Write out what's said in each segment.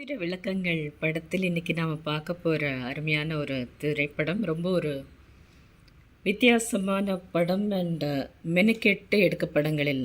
திரை விளக்கங்கள் படத்தில் இன்றைக்கி நாம் பார்க்க போகிற அருமையான ஒரு திரைப்படம் ரொம்ப ஒரு வித்தியாசமான படம் அண்ட் மெனக்கெட்டு எடுக்க படங்களில்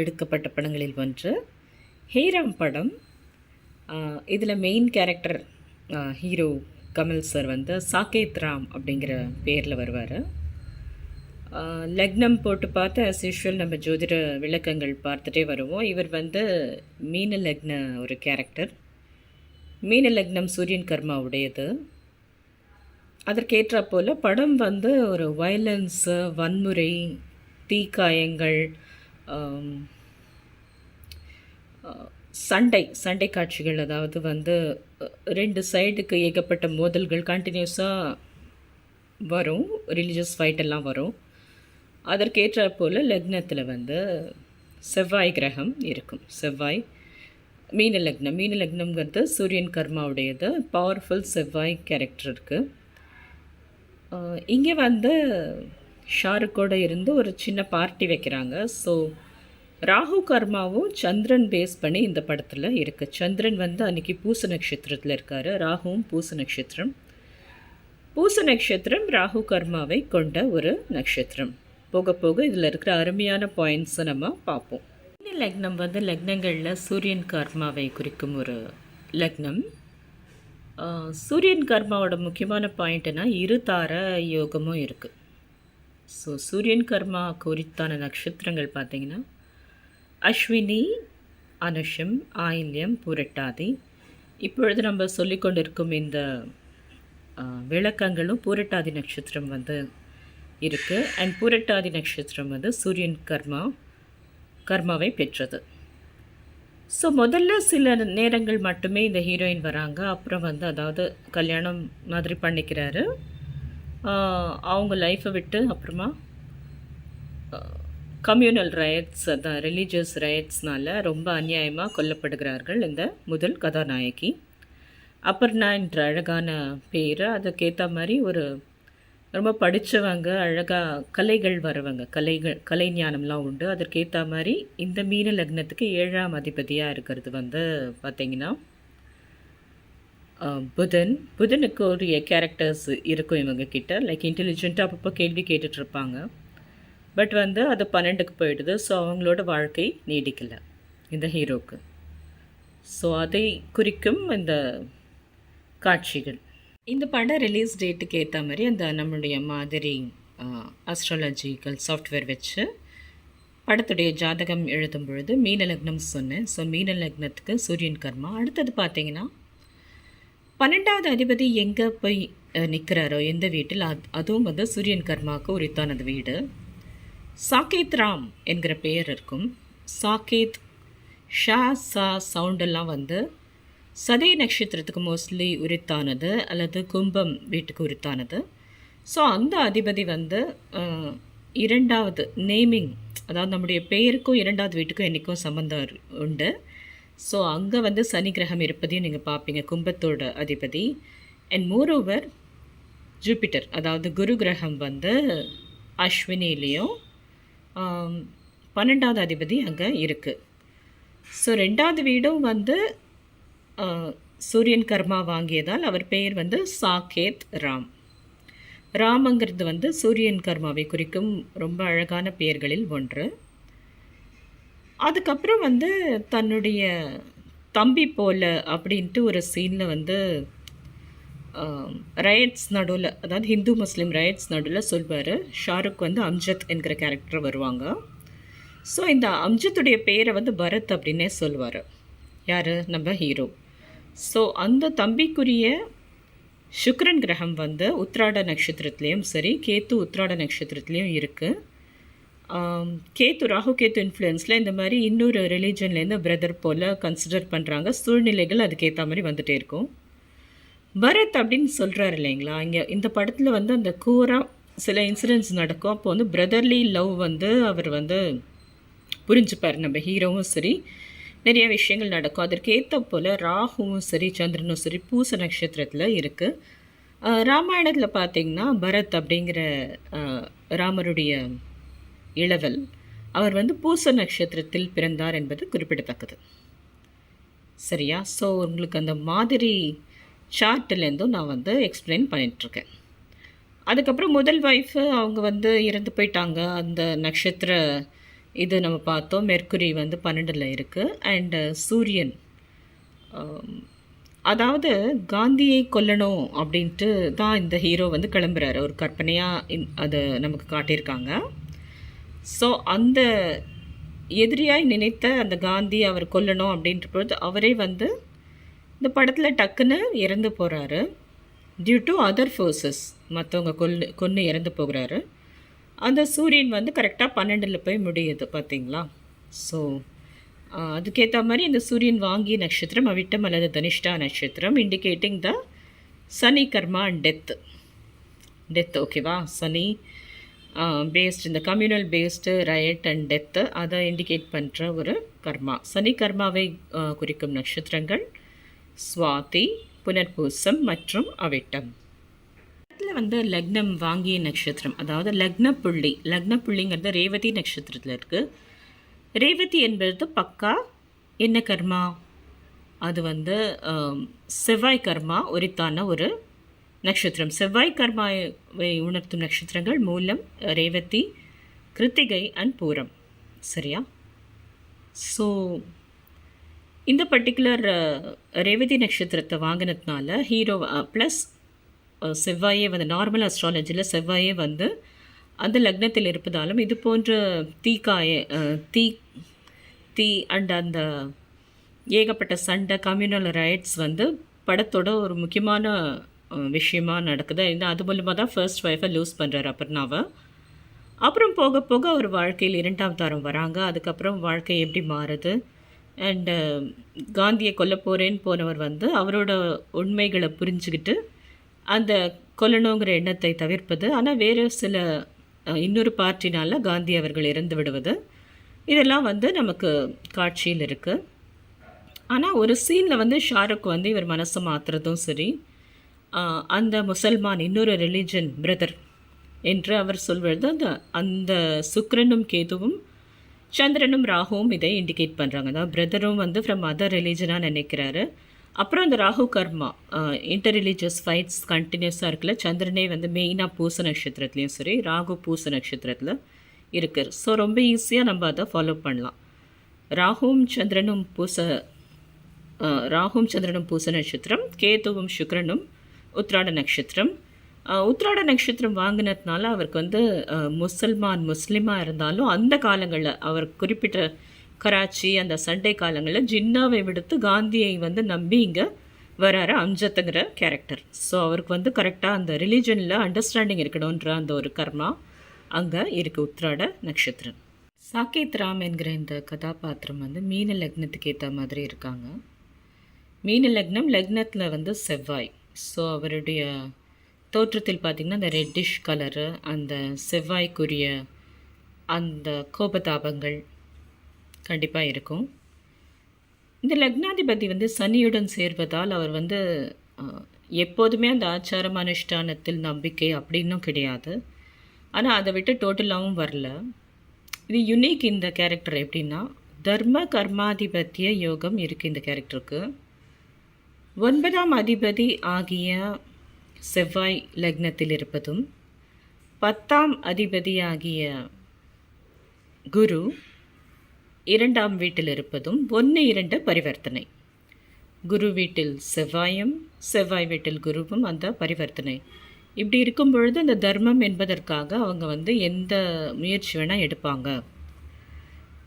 எடுக்கப்பட்ட படங்களில் ஒன்று. ஹேராம் படம். இதில் main character hero Kamal sir வந்து சாகேத் ராம் அப்படிங்கிற பேரில் வருவார். லக்னம் போட்டு பார்த்து ஆஸ் யூஷுவல் நம்ம ஜோதிட விளக்கங்கள் பார்த்துட்டே வருவோம். இவர் வந்து மீன லக்ன ஒரு கேரக்டர் மீன லக்னம் சூரியன் கர்மா உடையது. அதற்கேற்ற போல் படம் வந்து ஒரு வயலன்ஸு வன்முறை தீக்காயங்கள் சண்டை சண்டை காட்சிகள் அதாவது வந்து ரெண்டு சைடுக்கு ஏகப்பட்ட மோதல்கள் கண்டினியூஸாக வரும். ரிலீஜியஸ் ஃபைட்டெல்லாம் வரும். அதற்கேற்ற போல் லக்னத்தில் வந்து செவ்வாய் கிரகம் இருக்கும். செவ்வாய் மீன லக்னம் மீன லக்னம்ங்கிறது சூரியன் கர்மாவுடையது. பவர்ஃபுல் செவ்வாய் கேரக்டர் இருக்குது இங்கே வந்து ஷாருக்கோட இருந்து ஒரு சின்ன பார்ட்டி வைக்கிறாங்க. ஸோ ராகு கர்மாவும் சந்திரன் பேஸ் பண்ணி இந்த படத்தில் இருக்குது சந்திரன் வந்து அன்றைக்கி பூச நட்சத்திரத்தில் இருக்கார். ராகுவும் பூச நட்சத்திரம். பூச நட்சத்திரம் ராகு கர்மாவை கொண்ட ஒரு நட்சத்திரம். போக போக இதில் இருக்கிற அருமையான பாயிண்ட்ஸை நம்ம பார்ப்போம். லக்னம் வந்து லக்னங்களில் சூரியன் கர்மாவை குறிக்கும் ஒரு லக்னம். சூரியன் கர்மாவோட முக்கியமான பாயிண்ட்டுனா இரு தார யோகமும் இருக்குது ஸோ சூரியன் கர்மா குறித்தான நட்சத்திரங்கள் பார்த்திங்கன்னா அஸ்வினி அனுஷம் ஆயில்யம் பூரட்டாதி. இப்பொழுது நம்ம சொல்லிக்கொண்டிருக்கும் இந்த விளக்கங்களும் பூரட்டாதி நட்சத்திரம் வந்து இருக்குது அண்ட் பூரட்டாதி நட்சத்திரம் வந்து சூரியன் கர்மா கர்மாவை பெற்றது. ஸோ முதல்ல சில நேரங்கள் மட்டுமே இந்த ஹீரோயின் வராங்க. அப்புறம் வந்து அதாவது கல்யாணம் மாதிரி பண்ணிக்கிறாரு. அவங்க லைஃப்பை விட்டு அப்புறமா கம்யூனல் ரயட்ஸ் அதான் ரிலீஜியஸ் ரயட்ஸ்னால ரொம்ப அநியாயமாக கொல்லப்படுகிறார்கள் இந்த முதல் கதாநாயகி. அப்பர்னா என்ற அழகான பேர். அதுக்கேற்ற மாதிரி ஒரு ரொம்ப படித்தவங்க அழகாக கலைகள் வரவங்க கலைகள் கலை ஞானம்லாம் உண்டு. அதற்கேற்ற மாதிரி இந்த மீன லக்னத்துக்கு ஏழாம் அதிபதியாக இருக்கிறது வந்து பார்த்திங்கன்னா புதன். புதனுக்கு ஒரு கேரக்டர்ஸ் இருக்கும் இவங்க கிட்ட. லைக் இன்டெலிஜென்ட்டாக அப்பப்போ கேள்வி கேட்டுட்ருப்பாங்க. பட் வந்து அது பன்னெண்டுக்கு போயிடுது. ஸோ அவங்களோட வாழ்க்கை நீடிக்கலை இந்த ஹீரோக்கு ஸோ அதை குறிக்கும் இந்த காட்சிகள். இந்த படம் ரிலீஸ் டேட்டுக்கு ஏற்ற மாதிரி அந்த நம்மளுடைய மாதிரி அஸ்ட்ராலஜிக்கல் சாஃப்ட்வேர் வச்சு படத்துடைய ஜாதகம் எழுதும் பொழுது மீன லக்னம் சொன்னேன். ஸோ மீன லக்னத்துக்கு சூரியன் கர்மா. அடுத்தது பார்த்தீங்கன்னா பன்னெண்டாவது அதிபதி எங்கே போய் நிற்கிறாரோ எந்த வீட்டில் அது அதுவும் வந்து சூரியன் கர்மாவுக்கு உரித்தானது வீடு. சாகேத் ராம் என்கிற பெயர் இருக்கும். சாகேத் ஷா சா சவுண்டெல்லாம் வந்து சதய நட்சத்திரத்துக்கு மோஸ்ட்லி உரித்தானது அல்லது கும்பம் வீட்டுக்கு உரித்தானது. ஸோ அந்த அதிபதி வந்து இரண்டாவது நேமிங் அதாவது நம்முடைய பெயருக்கும் இரண்டாவது வீட்டுக்கும் என்றைக்கும் சம்மந்தம் உண்டு. ஸோ அங்கே வந்து சனி கிரகம் இருப்பதையும் நீங்கள் பார்ப்பீங்க கும்பத்தோட அதிபதி. அண்ட் மோரோவர் ஜூபிட்டர் அதாவது குரு கிரகம் வந்து அஸ்வினிலையும் பன்னெண்டாவது அதிபதி அங்கே இருக்குது ஸோ ரெண்டாவது வீடும் வந்து சூரியன் கர்மா வாங்கியதால் அவர் பெயர் வந்து சாகேத் ராம். ராமங்கிறது வந்து சூரியன் கர்மாவை குறிக்கும் ரொம்ப அழகான பெயர்களில் ஒன்று. அதுக்கப்புறம் வந்து தன்னுடைய தம்பி போல அப்படின்ட்டு ஒரு சீனில் வந்து ரயட்ஸ் நடுவில் அதாவது ஹிந்து முஸ்லீம் ரயட்ஸ் நடுவில் சொல்வார் ஷாருக் வந்து அம்ஜத் என்கிற கேரக்டர் வருவாங்க. ஸோ இந்த அம்ஜத்துடைய பெயரை வந்து பரத் அப்படின்னே சொல்லுவார் யார்? நம்ம ஹீரோ. ஸோ அந்த தம்பிக்குரிய சுக்ரன் கிரகம் வந்து உத்ராட நட்சத்திரத்துலேயும் சரி கேத்து உத்ராட நட்சத்திரத்துலேயும் இருக்குது கேத்து ராகு கேத்து இன்ஃப்ளூயன்ஸில் இந்த மாதிரி இன்னொரு ரிலீஜன்லேருந்து பிரதர் போல் கன்சிடர் பண்ணுறாங்க சூழ்நிலைகள் அதுக்கேற்ற மாதிரி வந்துகிட்டே இருக்கும். பரத் அப்படின்னு சொல்கிறாரு இல்லைங்களா? இங்கே இந்த படத்தில் வந்து அந்த கூராக சில இன்சிடென்ட்ஸ் நடக்கும். அப்போ வந்து பிரதர்லி லவ் வந்து அவர் வந்து புரிஞ்சுப்பார். நம்ம ஹீரோவும் சரி. நிறைய விஷயங்கள் நடக்கும். அதற்கு ஏற்ற போல் ராகுவும் சரி சந்திரனும் சரி பூச நட்சத்திரத்தில் இருக்குது ராமாயணத்தில் பார்த்தீங்கன்னா பரத் அப்படிங்கிற ராமருடைய இளவல் அவர் வந்து பூச நட்சத்திரத்தில் பிறந்தார் என்பது குறிப்பிடத்தக்கது. சரியா? ஸோ உங்களுக்கு அந்த மாதிரி சார்ட்டிலேருந்தும் நான் வந்து எக்ஸ்பிளைன் பண்ணிகிட்ருக்கேன் அதுக்கப்புறம் முதல் ஒய்ஃபு அவங்க வந்து இறந்து போயிட்டாங்க. அந்த நட்சத்திர இது நம்ம பார்த்தோம். மெர்க்குரி வந்து பன்னெண்டில் இருக்குது அண்டு uh, சூரியன் um, அதாவது காந்தியை கொல்லணும் அப்படின்ட்டு தான் இந்த ஹீரோ வந்து கிளம்புறாரு. ஒரு கற்பனையாக அதை நமக்கு காட்டியிருக்காங்க. ஸோ அந்த எதிரியாய் நினைத்த அந்த காந்தி அவர் கொல்லணும் அப்படின்ற பொழுது அவரே வந்து இந்த படத்தில் டக்குன்னு இறந்து போகிறாரு டியூ டு அதர் ஃபோர்ஸஸ் மற்றவங்க கொல்லு கொன்று இறந்து போகிறாரு. அந்த சூரியன் வந்து கரெக்டாக பன்னெண்டில் போய் முடியுது பார்த்தீங்களா ஸோ அதுக்கேற்ற மாதிரி இந்த சூரியன் வாங்கிய நட்சத்திரம் அவிட்டம் அல்லது தனிஷ்டா நட்சத்திரம் indicating the Shani karma and death death ஓகேவா சனி பேஸ்ட் இந்த communal based riot and death அதை இண்டிகேட் பண்ணுற ஒரு கர்மா. சனி கர்மாவை குறிக்கும் நட்சத்திரங்கள் சுவாதி புனர்பூசம் மற்றும் அவிட்டம். இதில் வந்து லக்னம் வாங்கிய நட்சத்திரம் அதாவது லக்ன புள்ளி லக்ன புள்ளிங்கிறது ரேவதி நட்சத்திரத்தில் இருக்குது ரேவதி என்பது பக்கா என்ன கர்மா? அது வந்து செவ்வாய் கர்மா உரித்தான ஒரு நட்சத்திரம். செவ்வாய் கர்மாவை உணர்த்தும் நட்சத்திரங்கள் மூலம் ரேவதி கிருத்திகை அண்ட் பூரம். சரியா? ஸோ இந்த பர்டிகுலர் ரேவதி நட்சத்திரத்தை வாங்கினதுனால ஹீரோ ப்ளஸ் செவ்வாயே வந்து நார்மல் அஸ்ட்ராலஜியில் செவ்வாயே வந்து அந்த லக்னத்தில் இருப்பதாலும் இது போன்ற தீக்காய தீ தீ அண்ட் அந்த ஏகப்பட்ட சண்டை கம்யூனல் ரைட்ஸ் வந்து படத்தோட ஒரு முக்கியமான விஷயமாக நடக்குது. ஏன்னா அது மூலமாக தான் ஃபர்ஸ்ட் ஒய்ஃபை லூஸ் பண்ணுறாரு அபர்ணாவை. அப்புறம் போக போக அவர் வாழ்க்கையில் இரண்டாம் தரம் வராங்க. அதுக்கப்புறம் வாழ்க்கை எப்படி மாறுது? அண்டு காந்தியை கொல்ல போகிறேன்னு போனவர் வந்து அவரோட உண்மைகளை புரிஞ்சுக்கிட்டு அந்த கொல்லணுங்கிற எண்ணத்தை தவிர்ப்பது. ஆனால் வேறு சில இன்னொரு பார்ட்டினால் காந்தி அவர்கள் இறந்து விடுவது. இதெல்லாம் வந்து நமக்கு காட்சியில் இருக்குது ஆனால் ஒரு சீனில் வந்து ஷாருக் வந்து இவர் மனசை மாற்றுறதும் சரி அந்த முசல்மான் இன்னொரு ரிலீஜன் பிரதர் என்று அவர் சொல்வது அந்த அந்த சுக்கரனும் கேதுவும் சந்திரனும் ராகுவும் இதை இண்டிகேட் பண்ணுறாங்க அதாவது பிரதரும் வந்து ஃப்ரம் அதர் ரிலீஜனாக நினைக்கிறாரு. அப்புறம் இந்த Rahu karma inter religious fights கண்டினியூஸாக இருக்குல்ல சந்திரனே வந்து மெயினாக பூச நட்சத்திரத்துலேயும் சரி ராகு பூச நட்சத்திரத்தில் இருக்குது ஸோ ரொம்ப ஈஸியாக நம்ம அதை ஃபாலோ பண்ணலாம். ராகுவும் சந்திரனும் பூச ராகும் ராகுவும் சந்திரனும் பூச நட்சத்திரம் கேதுவும் சுக்ரனும் உத்ராட நட்சத்திரம். உத்ராட நட்சத்திரம் வாங்கினதுனால அவருக்கு வந்து முசல்மான் முஸ்லீமாக இருந்தாலும் அந்த காலங்களில் அவர் குறிப்பிட்ட கராச்சி அந்த சண்டை காலங்களில் ஜின்னாவை விடுத்து காந்தியை வந்து நம்பி இங்கே வராரு அம்ஜத்துங்கிற கேரக்டர் ஸோ அவருக்கு வந்து கரெக்டாக அந்த ரிலீஜனில் அண்டர்ஸ்டாண்டிங் இருக்கணுன்ற அந்த ஒரு கர்மா அங்கே இருக்குது உத்ராட நட்சத்திரம். சாக்கேத் ராம் என்கிற இந்த கதாபாத்திரம் வந்து மீன லக்னத்துக்கு ஏற்ற மாதிரி இருக்காங்க. மீன லக்னம் லக்னத்தில் வந்து செவ்வாய். ஸோ அவருடைய தோற்றத்தில் பார்த்திங்கன்னா அந்த ரெட்டிஷ் கலரு அந்த செவ்வாய்க்குரிய அந்த கோபதாபங்கள் கண்டிப்பாக இருக்கும். இந்த லக்னாதிபதி வந்து சனியுடன் சேர்வதால் அவர் வந்து எப்போதுமே அந்த ஆச்சாரம் அனுஷ்டானத்தில் நம்பிக்கை அப்படின்னும் கிடையாது. ஆனால் அதை விட்டு டோட்டலாகவும் வரல. இது யுனிக் இந்த கேரக்டர் எப்படின்னா தர்ம கர்மாதிபத்திய யோகம் இருக்குது இந்த கேரக்டருக்கு ஒன்பதாம் அதிபதி ஆகிய செவ்வாய் லக்னத்தில் இருப்பதும் பத்தாம் அதிபதியாகிய குரு இரண்டாம் வீட்டில் இருப்பதும் ஒன்று இரண்டு பரிவர்த்தனை. குரு வீட்டில் செவ்வாயும் செவ்வாய் வீட்டில் குருவும் அந்த பரிவர்த்தனை. இப்படி இருக்கும் பொழுது அந்த தர்மம் என்பதற்காக அவங்க வந்து எந்த முயற்சி வேணால் எடுப்பாங்க.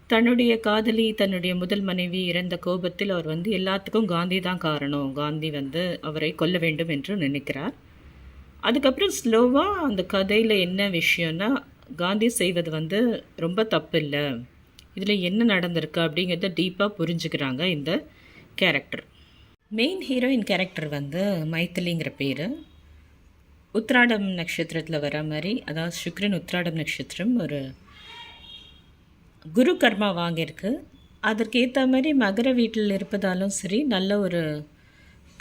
தன்னுடைய காதலி தன்னுடைய முதல் மனைவி இறந்த கோபத்தில் அவர் வந்து எல்லாத்துக்கும் காந்தி தான் காரணம். காந்தி வந்து அவரை கொல்ல வேண்டும் என்று நினைக்கிறார். அதுக்கப்புறம் ஸ்லோவாக அந்த கதையில் என்ன விஷயம்னா காந்தி செய்வது வந்து ரொம்ப தப்பு இல்லை இதில் என்ன நடந்திருக்கு அப்படிங்கிறத டீப்பாக புரிஞ்சுக்கிறாங்க இந்த கேரக்டர் மெயின் ஹீரோயின் கேரக்டர் வந்து மைத்திலிங்கிற பேர். உத்ராடம் நட்சத்திரத்தில் வர மாதிரி அதாவது சுக்ரன் உத்ராடம் நட்சத்திரம் ஒரு குரு கர்மா வாங்கியிருக்கு. அதற்கேற்ற மாதிரி மகர வீட்டில் இருப்பதாலும் சரி நல்ல ஒரு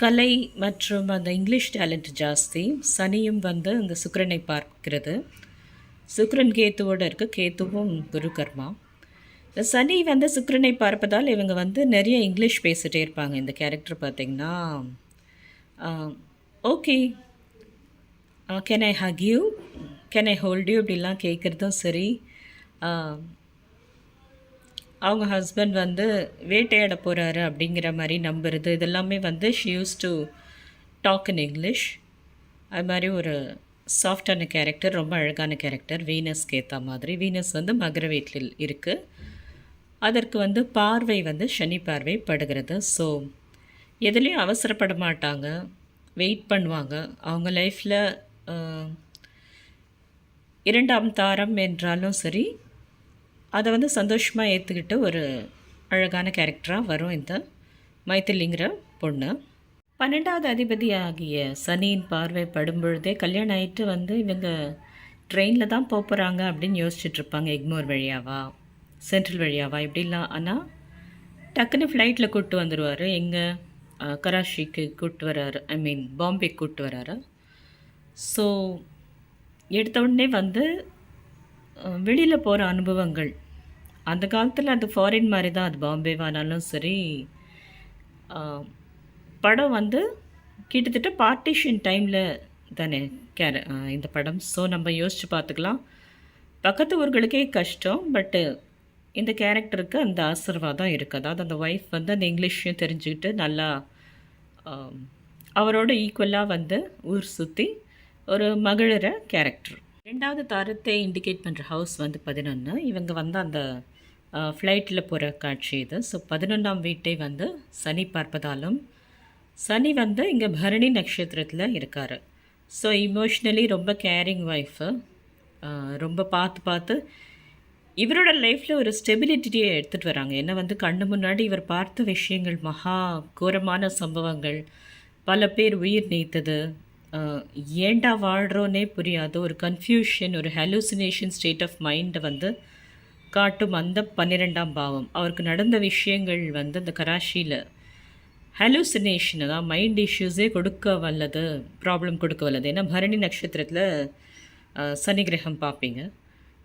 கலை மற்றும் அந்த இங்கிலீஷ் டேலண்ட் ஜாஸ்தி. சனியும் வந்து அந்த சுக்கரனை பார்க்கிறது. சுக்கரன் கேத்துவோடு இருக்குது கேத்துவும் குரு கர்மா. சனி வந்து சுக்கரனை பார்ப்பதால் இவங்க வந்து நிறைய இங்கிலீஷ் பேசிகிட்டே இருப்பாங்க. இந்த கேரக்டர் பார்த்திங்கன்னா okay can I hug you can I hold you இப்படிலாம் கேட்குறதும் சரி. அவங்க ஹஸ்பண்ட் வந்து வேட்டையாட போகிறாரு அப்படிங்கிற மாதிரி நம்புறது. இதெல்லாமே வந்து she use to talk in English அது மாதிரி ஒரு சாஃப்டான கேரக்டர் ரொம்ப அழகான கேரக்டர் வீனஸ்க்கு ஏற்ற மாதிரி. வீனஸ் வந்து மகர வீட்டில் இருக்குது அதற்கு வந்து பார்வை வந்து சனி பார்வை படுகிறது. ஸோ எதுலேயும் அவசரப்பட மாட்டாங்க. வெயிட் பண்ணுவாங்க. அவங்க லைஃப்பில் இரண்டாம் தாரம் என்றாலும் சரி அதை வந்து சந்தோஷமாக ஏற்றுக்கிட்டு ஒரு அழகான கேரக்டராக வரும் இந்த மைத்திலிங்கிற பொண்ணு. பன்னெண்டாவது அதிபதி ஆகிய சனியின் பார்வை படும் பொழுதே கல்யாணம் ஆகிட்டு வந்து இவங்க ட்ரெயினில் தான் போக போகிறாங்க அப்படின்னு யோசிச்சுட்ருப்பாங்க எக்மோர் வழியாவா? சென்ட்ரல் வழியாவா? இப்படிலாம் ஆனால் டக்குன்னு ஃப்ளைட்டில் கூப்பிட்டு வந்துடுவார் எங்கே கராச்சிக்கு கூப்பிட்டு வராரு. ஐ மீன் பாம்பே கூப்பிட்டு வராரு. ஸோ எடுத்த உடனே வந்து வெளியில் போகிற அனுபவங்கள். அந்த காலத்தில் அது ஃபாரின் மாதிரி தான் அது பாம்பேவானாலும் சரி படம் வந்து கிட்டத்தட்ட பார்ட்டிஷன் டைமில் தானே கேர இந்த படம். ஸோ நம்ம யோசித்து பார்த்துக்கலாம். பக்கத்து ஊர்களுக்கே கஷ்டம். பட்டு இந்த கேரக்டருக்கு அந்த ஆசீர்வாதம் இருக்குது அதாவது அந்த ஒய்ஃப் வந்து அந்த இங்கிலீஷையும் தெரிஞ்சுக்கிட்டு நல்லா அவரோட ஈக்குவலாக வந்து ஊர் சுற்றி ஒரு மகளிர கேரக்டர் ரெண்டாவது தாரத்தை இண்டிகேட் பண்ணுற ஹவுஸ் வந்து பதினொன்று இவங்க வந்து அந்த ஃப்ளைட்டில் போகிற காட்சி இது. ஸோ பதினொன்றாம் வீட்டை வந்து சனி பார்ப்பதாலும் சனி வந்து இங்கே பரணி நட்சத்திரத்தில் இருக்கார். ஸோ இமோஷ்னலி ரொம்ப கேரிங் ஒய்ஃபு ரொம்ப பார்த்து பார்த்து இவரோட லைஃப்பில் ஒரு ஸ்டெபிலிட்டியை எடுத்துகிட்டு வராங்க. ஏன்னா வந்து கண்ணு முன்னாடி இவர் பார்த்த விஷயங்கள் மகா கோரமான சம்பவங்கள் பல பேர் உயிர் நீத்தது ஏண்டா ஏன்டா வாழ்கிறோன்னே புரியாத ஒரு கன்ஃபியூஷன் ஒரு ஹலூசினேஷன் ஸ்டேட் ஆஃப் மைண்டை வந்து காட்டும் அந்த பன்னிரெண்டாம் பாவம். அவருக்கு நடந்த விஷயங்கள் வந்து அந்த கராச்சியில் ஹலூசினேஷன் அதான் மைண்ட் இஷ்யூஸே கொடுக்க வல்லது ப்ராப்ளம் கொடுக்க வல்லது. ஏன்னா பரணி நட்சத்திரத்தில் சனி கிரகம் பார்ப்பீங்க.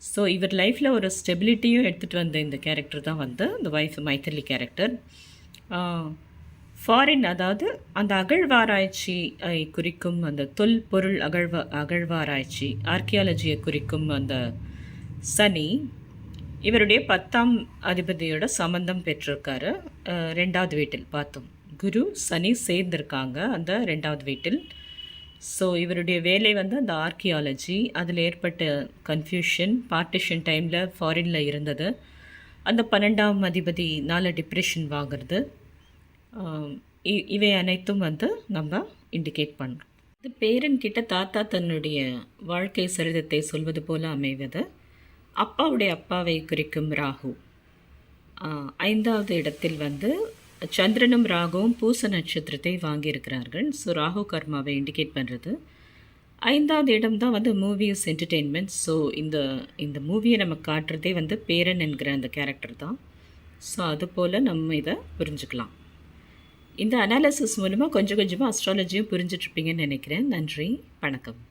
ஸோ இவர் லைஃப்பில் ஒரு ஸ்டெபிலிட்டியும் எடுத்துகிட்டு வந்த இந்த கேரக்டர் தான் வந்து இந்த ஒய்ஃப் மைத்திலி கேரக்டர் ஃபாரின் அதாவது அந்த அகழ்வாராய்ச்சி குறிக்கும் அந்த தொல்பொருள் அகழ்வ அகழ்வாராய்ச்சி ஆர்கியாலஜியை குறிக்கும் அந்த சனி இவருடைய பத்தாம் அதிபதியோட சம்பந்தம் பெற்றிருக்காரு. ரெண்டாவது வீட்டில் பார்த்தோம். குரு சனி சேர்ந்திருக்காங்க அந்த ரெண்டாவது வீட்டில். ஸோ இவருடைய வேலை வந்து அந்த ஆர்கியாலஜி அதில் ஏற்பட்ட கன்ஃபியூஷன் பார்ட்டிஷன் டைமில் ஃபாரினில் இருந்தது. அந்த பன்னெண்டாம் அதிபதி நாலு டிப்ரெஷன் வாங்குறது. இ- இவை அனைத்தும் வந்து நம்ம இண்டிகேட் பண்ணுறோம் இது பேரன்கிட்ட தாத்தா தன்னுடைய வாழ்க்கை சரிதத்தை சொல்வது போல அமைவது. அப்பாவுடைய அப்பாவை குறிக்கும் ராகு. ஐந்தாவது இடத்தில் வந்து சந்திரனும் ராகுவும் பூச நட்சத்திரத்தை வாங்கியிருக்கிறார்கள். ஸோ ராகு கர்மாவை இண்டிகேட் பண்ணுறது ஐந்தாவது இடம் தான் வந்து மூவிஸ் என்டர்டெயின்மெண்ட் ஸோ இந்த இந்த மூவியை நம்ம காட்டுறதே வந்து பேரன் என்கிற அந்த கேரக்டர் தான். ஸோ அது போல் நம்ம இதை புரிஞ்சுக்கலாம். இந்த அனாலிசிஸ் மூலமாக கொஞ்சம் கொஞ்சமாக அஸ்ட்ராலஜியும் புரிஞ்சிட்ருப்பீங்கன்னு நினைக்கிறேன். நன்றி வணக்கம்.